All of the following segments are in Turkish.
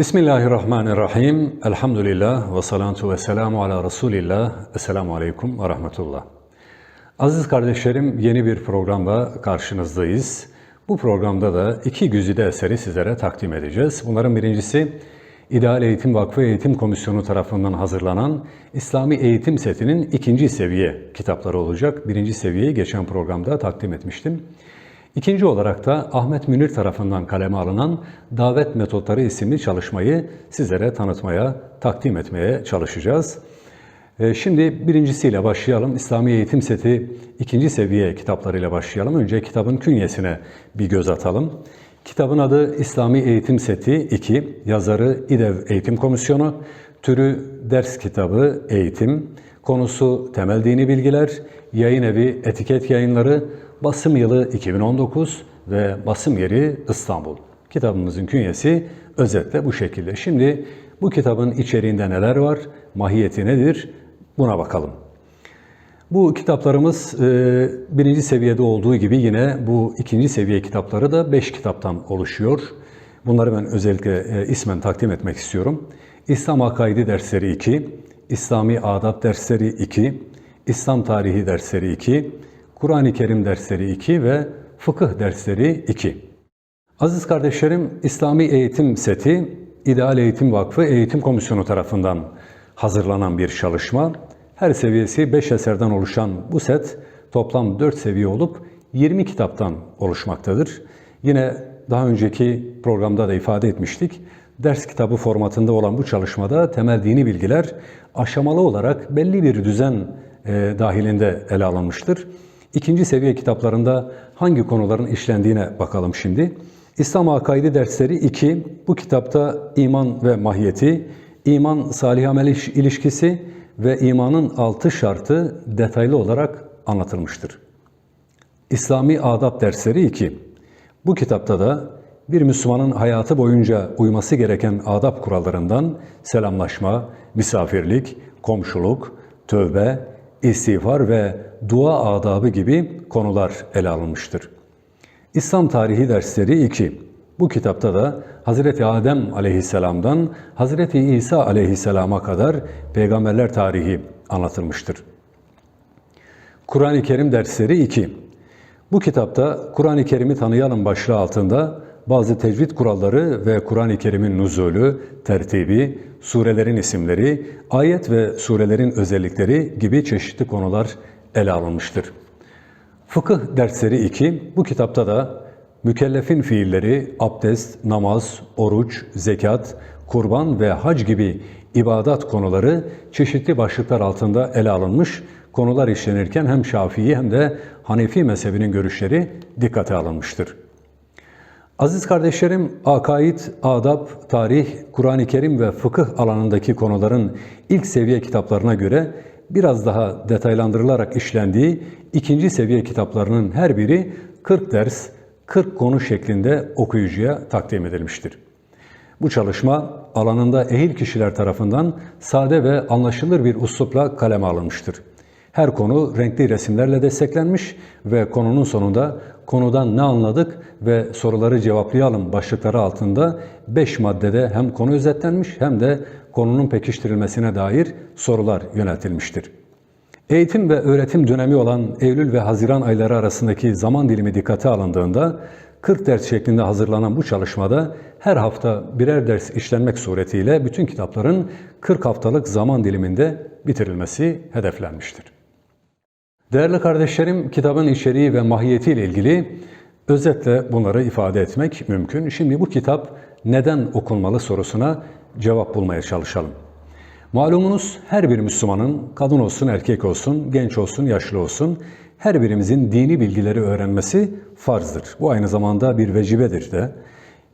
Bismillahirrahmanirrahim. Elhamdülillah ve salatu ve selamu ala Resulillah. Esselamu aleyküm ve rahmetullah. Aziz kardeşlerim yeni bir programla karşınızdayız. Bu programda da iki güzide eseri sizlere takdim edeceğiz. Bunların birincisi İdeal Eğitim Vakfı Eğitim Komisyonu tarafından hazırlanan İslami Eğitim Seti'nin ikinci seviye kitapları olacak. Birinci seviyeyi geçen programda takdim etmiştim. İkinci olarak da Ahmet Münir tarafından kaleme alınan Davet Metotları isimli çalışmayı sizlere tanıtmaya, takdim etmeye çalışacağız. Ee, Şimdi birincisiyle başlayalım. İslami Eğitim Seti ikinci seviye kitaplarıyla başlayalım. Önce kitabın künyesine bir göz atalım. Kitabın adı İslami Eğitim Seti 2, yazarı İDEV Eğitim Komisyonu, türü ders kitabı eğitim, konusu temel dini bilgiler, yayın evi etiket yayınları, basım yılı 2019 ve basım yeri İstanbul. Kitabımızın künyesi özetle bu şekilde. Şimdi bu kitabın içeriğinde neler var, mahiyeti nedir buna bakalım. Bu kitaplarımız e, birinci seviyede olduğu gibi yine bu ikinci seviye kitapları da beş kitaptan oluşuyor. Bunları ben özellikle e, ismen takdim etmek istiyorum. İslam Akaidi dersleri 2, İslami Adab dersleri 2, İslam Tarihi dersleri 2, Kur'an-ı Kerim dersleri 2 ve Fıkıh dersleri 2. Aziz kardeşlerim, İslami Eğitim Seti, İdeal Eğitim Vakfı Eğitim Komisyonu tarafından hazırlanan bir çalışma. Her seviyesi 5 eserden oluşan bu set toplam 4 seviye olup 20 kitaptan oluşmaktadır. Yine daha önceki programda da ifade etmiştik. Ders kitabı formatında olan bu çalışmada temel dini bilgiler aşamalı olarak belli bir düzen e, dahilinde ele alınmıştır. İkinci seviye kitaplarında hangi konuların işlendiğine bakalım şimdi. İslam Akaidi dersleri 2. Bu kitapta iman ve mahiyeti, iman salih amel ilişkisi ve imanın altı şartı detaylı olarak anlatılmıştır. İslami Adab dersleri 2. Bu kitapta da bir Müslümanın hayatı boyunca uyması gereken adab kurallarından selamlaşma, misafirlik, komşuluk, tövbe, istiğfar ve dua adabı gibi konular ele alınmıştır. İslam tarihi dersleri 2. Bu kitapta da Hazreti Adem aleyhisselamdan Hazreti İsa aleyhisselama kadar peygamberler tarihi anlatılmıştır. Kur'an-ı Kerim dersleri 2. Bu kitapta Kur'an-ı Kerim'i tanıyalım başlığı altında bazı tecvid kuralları ve Kur'an-ı Kerim'in nuzulü, tertibi, surelerin isimleri, ayet ve surelerin özellikleri gibi çeşitli konular ele alınmıştır. Fıkıh dersleri 2. Bu kitapta da mükellefin fiilleri, abdest, namaz, oruç, zekat, kurban ve hac gibi ibadat konuları çeşitli başlıklar altında ele alınmış. Konular işlenirken hem Şafii hem de Hanefi mezhebinin görüşleri dikkate alınmıştır. Aziz kardeşlerim, akaid, adab, tarih, Kur'an-ı Kerim ve fıkıh alanındaki konuların ilk seviye kitaplarına göre biraz daha detaylandırılarak işlendiği ikinci seviye kitaplarının her biri 40 ders, 40 konu şeklinde okuyucuya takdim edilmiştir. Bu çalışma alanında ehil kişiler tarafından sade ve anlaşılır bir uslupla kaleme alınmıştır. Her konu renkli resimlerle desteklenmiş ve konunun sonunda konudan ne anladık ve soruları cevaplayalım başlıkları altında 5 maddede hem konu özetlenmiş hem de konunun pekiştirilmesine dair sorular yöneltilmiştir. Eğitim ve öğretim dönemi olan Eylül ve Haziran ayları arasındaki zaman dilimi dikkate alındığında 40 ders şeklinde hazırlanan bu çalışmada her hafta birer ders işlenmek suretiyle bütün kitapların 40 haftalık zaman diliminde bitirilmesi hedeflenmiştir. Değerli kardeşlerim, kitabın içeriği ve mahiyeti ile ilgili özetle bunları ifade etmek mümkün. Şimdi bu kitap neden okunmalı sorusuna cevap bulmaya çalışalım. Malumunuz her bir Müslümanın, kadın olsun, erkek olsun, genç olsun, yaşlı olsun, her birimizin dini bilgileri öğrenmesi farzdır. Bu aynı zamanda bir vecibedir de.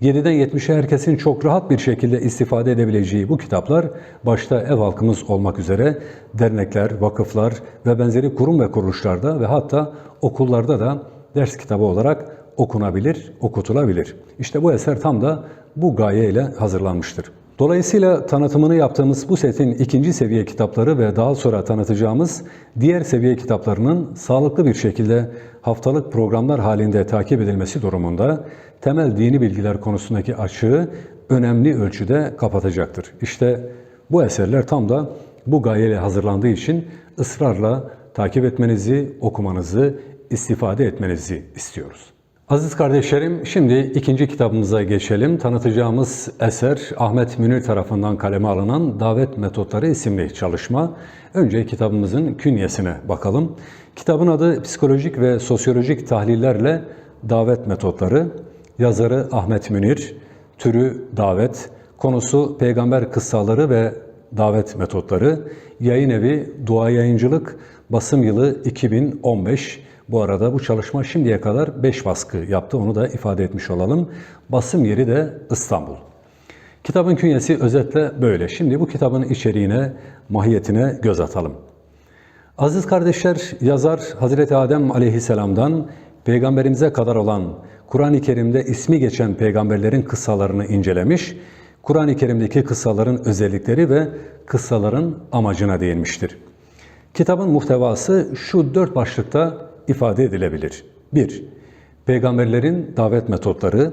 7'den 70'e herkesin çok rahat bir şekilde istifade edebileceği bu kitaplar başta ev halkımız olmak üzere dernekler, vakıflar ve benzeri kurum ve kuruluşlarda ve hatta okullarda da ders kitabı olarak okunabilir, okutulabilir. İşte bu eser tam da bu gayeyle hazırlanmıştır. Dolayısıyla tanıtımını yaptığımız bu setin ikinci seviye kitapları ve daha sonra tanıtacağımız diğer seviye kitaplarının sağlıklı bir şekilde haftalık programlar halinde takip edilmesi durumunda temel dini bilgiler konusundaki açığı önemli ölçüde kapatacaktır. İşte bu eserler tam da bu gayeyle hazırlandığı için ısrarla takip etmenizi, okumanızı, istifade etmenizi istiyoruz. Aziz kardeşlerim, şimdi ikinci kitabımıza geçelim. Tanıtacağımız eser Ahmet Münir tarafından kaleme alınan Davet Metotları isimli çalışma. Önce kitabımızın künyesine bakalım. Kitabın adı Psikolojik ve Sosyolojik Tahlillerle Davet Metotları. Yazarı Ahmet Münir, türü davet, konusu peygamber kıssaları ve davet metotları. Yayın evi Dua Yayıncılık, basım yılı 2015. Bu arada bu çalışma şimdiye kadar 5 baskı yaptı. Onu da ifade etmiş olalım. Basım yeri de İstanbul. Kitabın künyesi özetle böyle. Şimdi bu kitabın içeriğine, mahiyetine göz atalım. Aziz kardeşler, yazar Hazreti Adem aleyhisselamdan peygamberimize kadar olan Kur'an-ı Kerim'de ismi geçen peygamberlerin kıssalarını incelemiş, Kur'an-ı Kerim'deki kıssaların özellikleri ve kıssaların amacına değinmiştir. Kitabın muhtevası şu dört başlıkta ifade edilebilir. 1. Peygamberlerin davet metotları.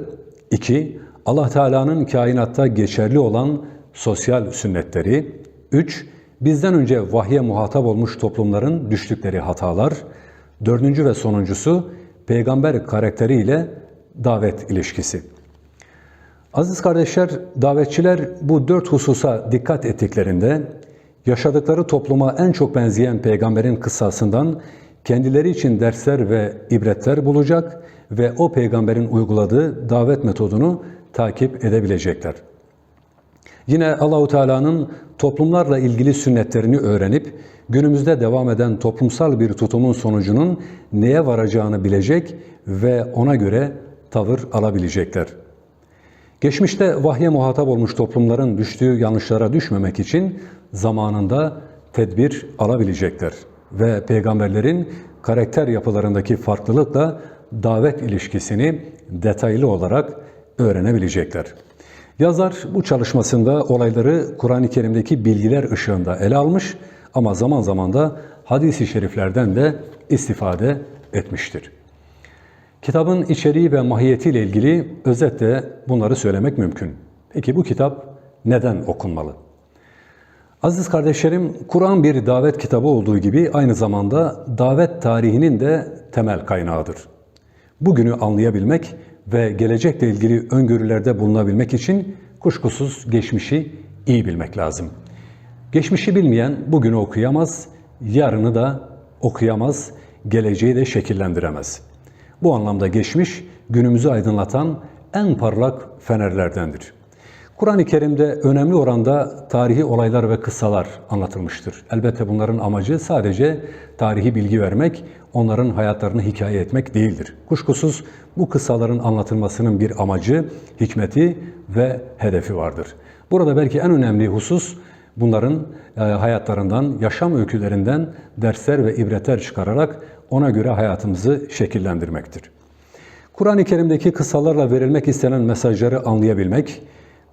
2. Allah Teala'nın kainatta geçerli olan sosyal sünnetleri. 3. Bizden önce vahye muhatap olmuş toplumların düştükleri hatalar. Dördüncü ve sonuncusu peygamber karakteri ile davet ilişkisi. Aziz kardeşler, davetçiler bu dört hususa dikkat ettiklerinde yaşadıkları topluma en çok benzeyen peygamberin kıssasından kendileri için dersler ve ibretler bulacak ve o peygamberin uyguladığı davet metodunu takip edebilecekler. Yine Allahu Teala'nın toplumlarla ilgili sünnetlerini öğrenip günümüzde devam eden toplumsal bir tutumun sonucunun neye varacağını bilecek ve ona göre tavır alabilecekler. Geçmişte vahye muhatap olmuş toplumların düştüğü yanlışlara düşmemek için zamanında tedbir alabilecekler ve peygamberlerin karakter yapılarındaki farklılıkla davet ilişkisini detaylı olarak öğrenebilecekler. Yazar bu çalışmasında olayları Kur'an-ı Kerim'deki bilgiler ışığında ele almış ama zaman zaman da hadis-i şeriflerden de istifade etmiştir. Kitabın içeriği ve mahiyetiyle ilgili özetle bunları söylemek mümkün. Peki bu kitap neden okunmalı? Aziz kardeşlerim, Kur'an bir davet kitabı olduğu gibi aynı zamanda davet tarihinin de temel kaynağıdır. Bugünü anlayabilmek ve gelecekle ilgili öngörülerde bulunabilmek için kuşkusuz geçmişi iyi bilmek lazım. Geçmişi bilmeyen bugünü okuyamaz, yarını da okuyamaz, geleceği de şekillendiremez. Bu anlamda geçmiş günümüzü aydınlatan en parlak fenerlerdendir. Kur'an-ı Kerim'de önemli oranda tarihi olaylar ve kıssalar anlatılmıştır. Elbette bunların amacı sadece tarihi bilgi vermek, onların hayatlarını hikaye etmek değildir. Kuşkusuz bu kıssaların anlatılmasının bir amacı, hikmeti ve hedefi vardır. Burada belki en önemli husus bunların e, hayatlarından, yaşam öykülerinden dersler ve ibretler çıkararak ona göre hayatımızı şekillendirmektir. Kur'an-ı Kerim'deki kıssalarla verilmek istenen mesajları anlayabilmek,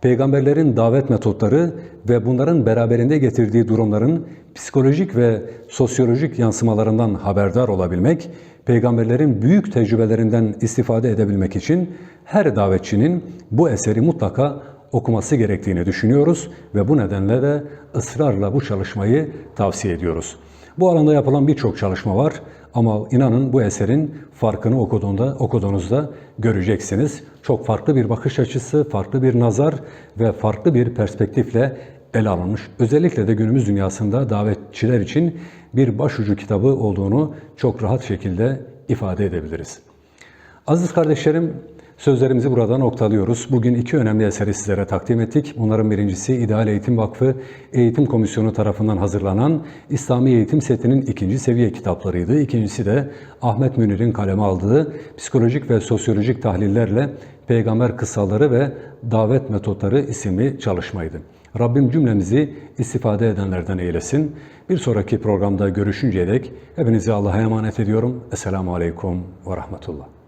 peygamberlerin davet metotları ve bunların beraberinde getirdiği durumların psikolojik ve sosyolojik yansımalarından haberdar olabilmek, peygamberlerin büyük tecrübelerinden istifade edebilmek için her davetçinin bu eseri mutlaka okuması gerektiğini düşünüyoruz ve bu nedenle de ısrarla bu çalışmayı tavsiye ediyoruz. Bu alanda yapılan birçok çalışma var ama inanın bu eserin farkını okuduğunda, okuduğunuzda göreceksiniz. Çok farklı bir bakış açısı, farklı bir nazar ve farklı bir perspektifle ele alınmış. Özellikle de günümüz dünyasında davetçiler için bir başucu kitabı olduğunu çok rahat şekilde ifade edebiliriz. Aziz kardeşlerim, Sözlerimizi burada noktalıyoruz. Bugün iki önemli eseri sizlere takdim ettik. Bunların birincisi İdeal Eğitim Vakfı Eğitim Komisyonu tarafından hazırlanan İslami Eğitim Seti'nin ikinci seviye kitaplarıydı. İkincisi de Ahmet Münir'in kaleme aldığı Psikolojik ve Sosyolojik Tahlillerle Peygamber Kıssaları ve Davet Metotları isimli çalışmaydı. Rabbim cümlemizi istifade edenlerden eylesin. Bir sonraki programda görüşünceye dek hepinizi Allah'a emanet ediyorum. Esselamu Aleyküm ve Rahmetullah.